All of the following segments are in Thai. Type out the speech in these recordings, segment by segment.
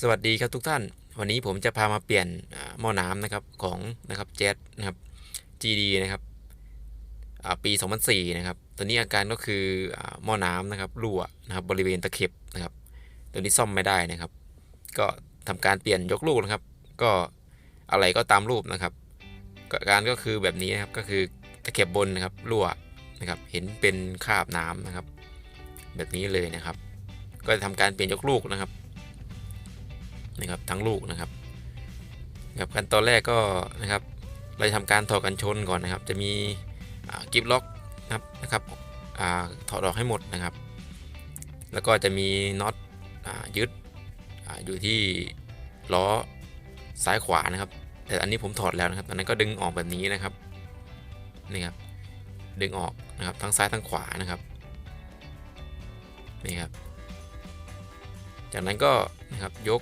สวัสดีครับทุกท่าน วันนี้ผมจะพามาเปลี่ยนหม้อน้ำนะครับของนะครับเจ็ตนะครับ GD นะครับปี 2004 นะครับ ตัวนี้อาการก็คือหม้อน้ำนะครับรั่วนะครับบริเวณตะเข็บนะครับ ตัวนี้ซ่อมไม่ได้นะครับ ก็ทำการเปลี่ยนยกลูกนะครับ ก็อะไรก็ตามรูปนะครับการก็คือแบบนี้นะครับก็คือตะเข็บบนนะครับรั่วนะครับ เห็นเป็นคราบน้ำนะครับ แบบนี้เลยนะครับ ก็จะทำการเปลี่ยนยกลูกนะครับ นะครับทั้งลูกนะครับนะครับขั้นตอนแรกก็นะครับเราจะทำการถอดกันชนก่อนนะครับ จะมีกิฟล็อกนะครับนะครับถอดออกให้หมดนะครับ แล้วก็จะมีน็อตยึดออยู่ที่ล้อซ้ายขวานะครับ แต่อันนี้ผมถอดแล้วนะครับตอนนั้นก็ดึงออกแบบนี้นะครับนี่ครับดึงออกนะครับทั้งซ้ายทั้งขวานะครับนี่ครับ จากนั้นก็นะครับยก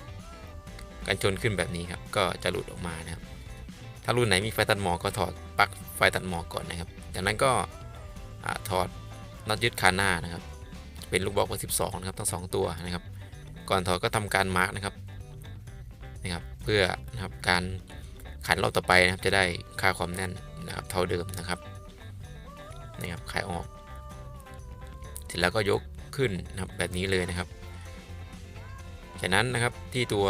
กันชนขึ้นแบบนี้ครับ ก็จะหลุดออกมานะครับ ถ้ารุ่นไหนมีไฟตัดหมอกก็ถอดปลั๊กไฟตัดหมอกก่อนนะครับ จากนั้นก็ถอดน็อตยึดคานหน้านะครับ เป็นลูกบล็อกเบอร์12นะครับทั้งสองตัวนะครับ ก่อนถอดก็ทำการมาร์กนะครับนะครับ เพื่อนะครับการขันรอบต่อไปนะครับ จะได้ค่าความแน่นนะครับเท่าเดิมนะครับนะครับขายออก เสร็จแล้วก็ยกขึ้นนะครับแบบนี้เลยนะครับ จากนั้นนะครับที่ตัว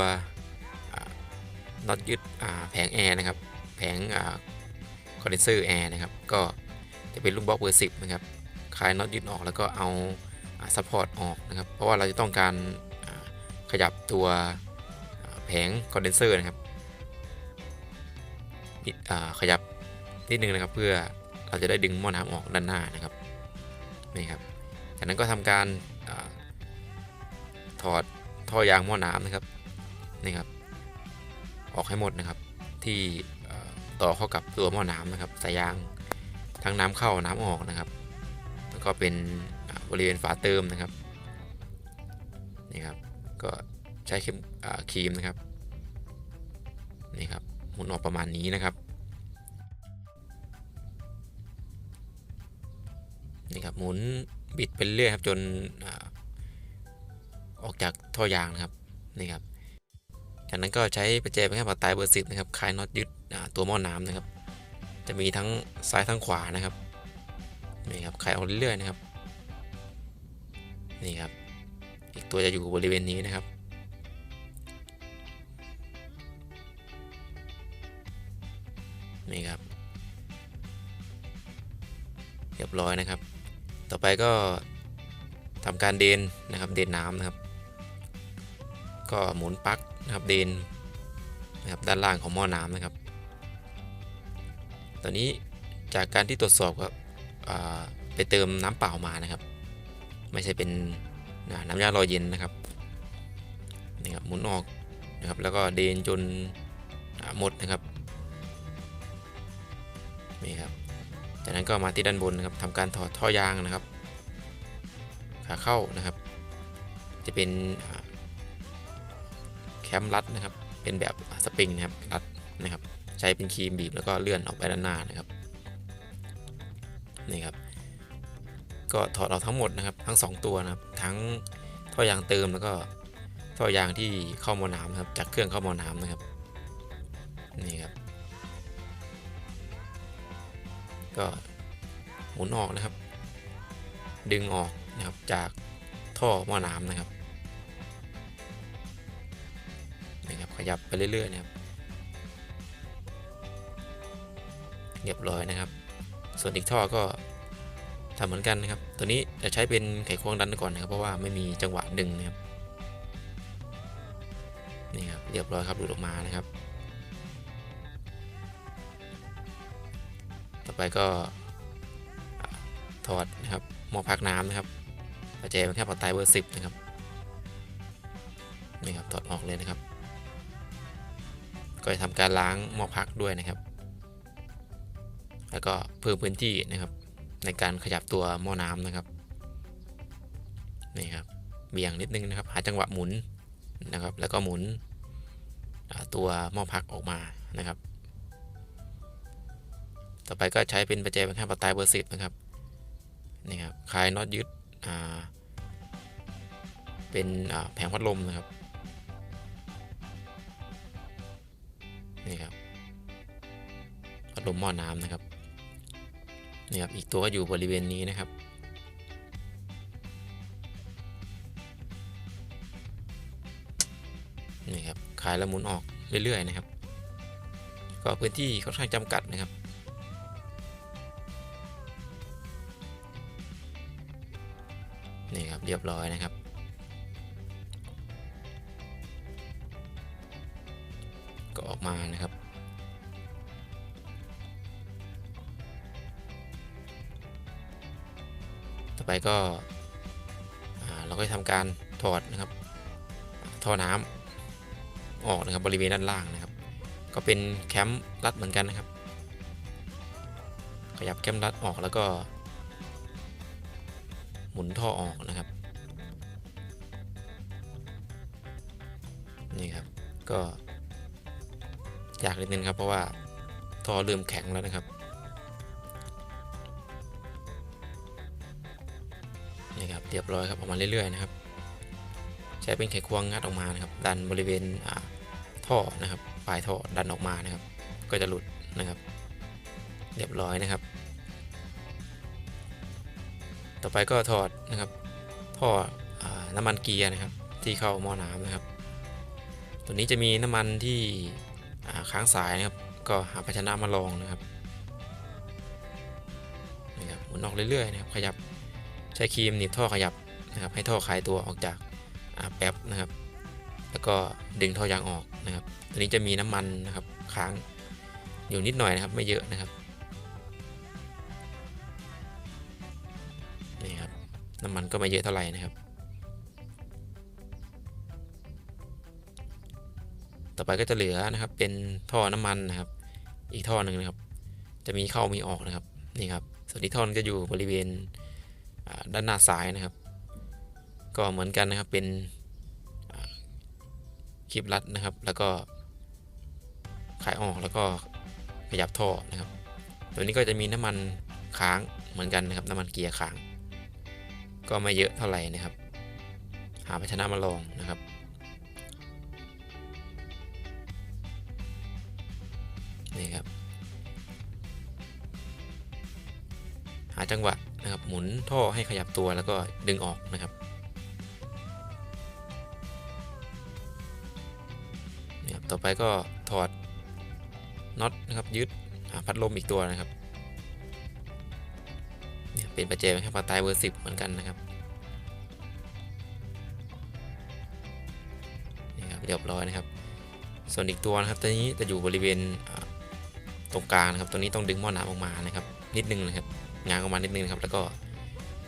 น็อตยึดแผงแอร์นะครับ แผงคอนเดนเซอร์แอร์นะครับ ก็จะเป็นลูกบล็อกเบอร์สิบนะครับ คลายน็อตยึดออกแล้วก็เอาซัพพอร์ตออกนะครับ เพราะว่าเราจะต้องการขยับตัวแผงคอนเดนเซอร์นะครับขยับนิดนึงนะครับ เพื่อเราจะได้ดึงหม้อน้ำออกด้านหน้านะครับนี่ครับ จากนั้นก็ทำการอถอดท่อยางหม้อน้ำนะครับ ออกให้หมดนะครับ ที่ต่อเข้ากับตัวหม้อน้ำนะครับสายยางทั้งน้ำเข้าน้ำออกนะครับ แล้วก็เป็นอ่าบริเวณฝาเติมนะครับนี่ครับก็ใช้เข็มครีมนะครับนี่ครับหมุนออกประมาณนี้นะครับนี่ครับหมุนบิดไปเรื่อยครับจนออกจากท่อยางนะครับนี่ครับ จากนั้นก็ใช้ประแจเป็นแค่ปัดตายเบอร์สิบนะครับคลายน็อตยึดตัวหม้อน้ำนะครับ จะมีทั้งซ้ายทั้งขวานะครับนี่ครับคลายออกเรื่อยๆนะครับนี่ครับ อีกตัวจะอยู่บริเวณนี้นะครับนี่ครับ เรียบร้อยนะครับ ต่อไปก็ทำการเดนนะครับ เดนน้ำนะครับ ก็หมุนปลั๊กนะครับเดนนะครับด้านล่างของหม้อน้ำนะครับ ตอนนี้จากการที่ตรวจสอบก็อ่าไปเติมน้ำเปล่ามานะครับ ไม่ใช่เป็นน้ำยาลอยเย็นนะครับนี่ครับหมุนออกนะครับแล้วก็เดนจนหมดนะครับนี่ครับจากนั้นก็มาที่ด้านบนนะครับทำการถอดท่อยางนะครับขาเข้านะครับ จะเป็น แคมรัดนะครับ เป็นแบบสปริงนะครับรัดนะครับ ใช้เป็นครีมบีบแล้วก็เลื่อนออกไปด้านหน้านะครับนี่ครับก็ถอดออกทั้งหมดนะครับ ทั้ง 2 ตัวนะครับ ทั้งท่อยางเติมแล้วก็ท่อยางที่เข้ามอน้ำนะครับ จากเครื่องเข้ามอน้ำนะครับนี่ครับ ก็หมุนออกนะครับ ดึงออกนะครับจากท่อมอน้ำนะครับ ขยับไปเรื่อยๆนะครับเรียบร้อยนะครับ ส่วนอีกท่อก็ทำเหมือนกันนะครับ ตัวนี้จะใช้เป็นไขควงดันก่อนนะครับ เพราะว่าไม่มีจังหวะดึงนะครับ นี่ครับเรียบร้อยครับหลุดออกมานะครับ ต่อไปก็ถอดนะครับหม้อพักน้ำนะครับประแจเป็นแค่ปลั๊กไตเบอร์สิบนะครับ นี่ครับถอดออกเลยนะครับ ก็จะทำการล้างหม้อพักด้วยนะครับ แล้วก็เพิ่มพื้นที่นะครับ ในการขยับตัวหม้อน้ำนะครับนี่ครับเบี่ยงนิดนึงนะครับ หาจังหวะหมุนนะครับ แล้วก็หมุนตัวหม้อพักออกมานะครับ ต่อไปก็ใช้เป็นประแจเป็นแค่ปัตตายเบอร์สิบนะครับนี่ครับคลายน็อตยึดเป็นแผงพัดลมนะครับ นี่ครับพัดลมหม้อน้ำนะครับนี่ครับอีกตัวก็อยู่บริเวณนี้นะครับ นี่ครับขายล้วหมุนออกเรื่อยๆนะครับ ก็พื้นที่ค่อนข้างจำกัดนะครับนี่ครับเรียบร้อยนะครับ ก็ออกมานะครับ ต่อไปก็เราก็จะทำการถอดนะครับท่อน้ำออกนะครับบริเวณด้านล่างนะครับ ก็เป็นแคมป์รัดเหมือนกันนะครับ ขยับแคมป์รัดออกแล้วก็ หมุนท่อออกนะครับนี่ครับก็ ยากนิดนึงครับเพราะว่าท่อเริ่มแข็งแล้วนะครับนี่ครับเรียบร้อยครับออกมาเรื่อยๆนะครับ ใช้เป็นไขควงงัดออกมานะครับ ดันบริเวณท่อนะครับปลายท่อดันออกมานะครับ ก็จะหลุดนะครับ เรียบร้อยนะครับ ต่อไปก็ถอดนะครับท่ออน้ำมันเกียร์นะครับ ที่เข้าหม้อน้ำนะครับ ตัวนี้จะมีน้ำมันที่ ค้างสายนะครับ ก็หาภาชนะมาลองนะครับนี่ครับหมุนออกเรื่อยๆนะครับ ขยับใช้ครีมหนีบท่อขยับนะครับ ให้ท่อคลายตัวออกจากาแป๊บนะครับ แล้วก็ดึงท่อยางออกนะครับ ตัวนี้จะมีน้ำมันนะครับค้างอยู่นิดหน่อยนะครับ ไม่เยอะนะครับนี่ครับน้ำมันก็ไม่เยอะเท่าไหร่นะครับ ต่อไปก็จะเหลือนะครับ เป็นท่อน้ำมันนะครับ อีกท่อหนึ่งนะครับ จะมีเข้ามีออกนะครับนี่ครับส่วนที่ท่อนจะอยู่บริเวณด้านหน้าซ้ายนะครับ ก็เหมือนกันนะครับเป็นคลิปรัดนะครับ แล้วก็ขายออกแล้วก็ขยับท่อนะครับ ตัวนี้ก็จะมีน้ำมันค้างเหมือนกันนะครับ น้ำมันเกียร์ค้าง ก็ไม่เยอะเท่าไหร่นะครับ หาภาชนะมาลองนะครับ นี่ครับ หาจังหวะนะครับ หมุนท่อให้ขยับตัวแล้วก็ดึงออกนะครับนี่ครับ ต่อไปก็ถอดน็อตนะครับยึดหาพัดลมอีกตัวนะครับเนี่ยเป็นประแจแค่ปลาตายเบอร์สิบเหมือนกันนะครับนี่ครับเรียบร้อยนะครับ ส่วนอีกตัวนะครับตัวนี้จะอยู่บริเวณ ตรงกลางนะครับ ตัวนี้ต้องดึงหม้อน้ำออกมานะครับ นิดนึงนะครับงางออกมานิดนึงนะครับ แล้วก็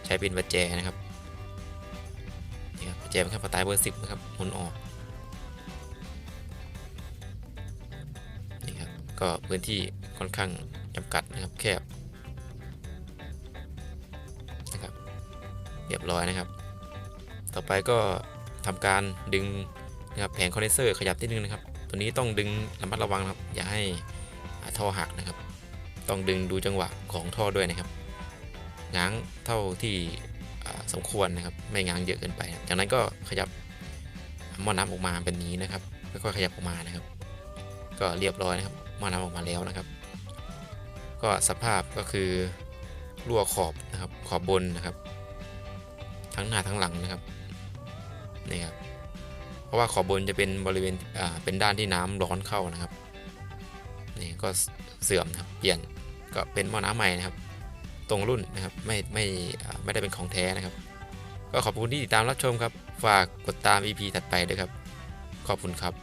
ใช้เป็นประแจนะครับนี่ครับประแจเป็นค่ปลาตายเบอร์สิบนะครับหมุนออกนี่ครับก็พื้นที่ค่อนข้างจำกัดนะครับแคบนะครับเรียบร้อยนะครับ ต่อไปก็ทำการดึงนะครับแผงคอนเดนเซอร์ขยับนิดนึงนะครับ ตัวนี้ต้องดึงระมัดระวังนะครับ อย่าให้ ท่อหักนะครับ ต้องดึงดูจังหวะของท่อด้วยนะครับง้างเท่าที่สมควรนะครับ ไม่ง้างเยอะเกินไป จากนั้นก็ขยับหม้อน้ำออกมาเป็นนี้นะครับค่อยๆขยับออกมานะครับ ก็เรียบร้อยนะครับหม้อน้ำออกมาแล้วนะครับ ก็สภาพก็คือรั่วขอบนะครับขอบบนนะครับ ทั้งหน้าทั้งหลังนะครับนี่ครับเพราะว่าขอบบนจะเป็นบริเวณอ่าเป็นด้านที่น้ำร้อนเข้านะครับ นี่ก็เสื่อมนะครับเปลี่ยนก็เป็นหม้อน้ำใหม่นะครับ ตรงรุ่นนะครับไม่ไม่ไม่ได้เป็นของแท้นะครับ ก็ขอบคุณที่ติดตามรับชมครับ ฝากกดตาม EP ถัดไปด้วยครับ ขอบคุณครับ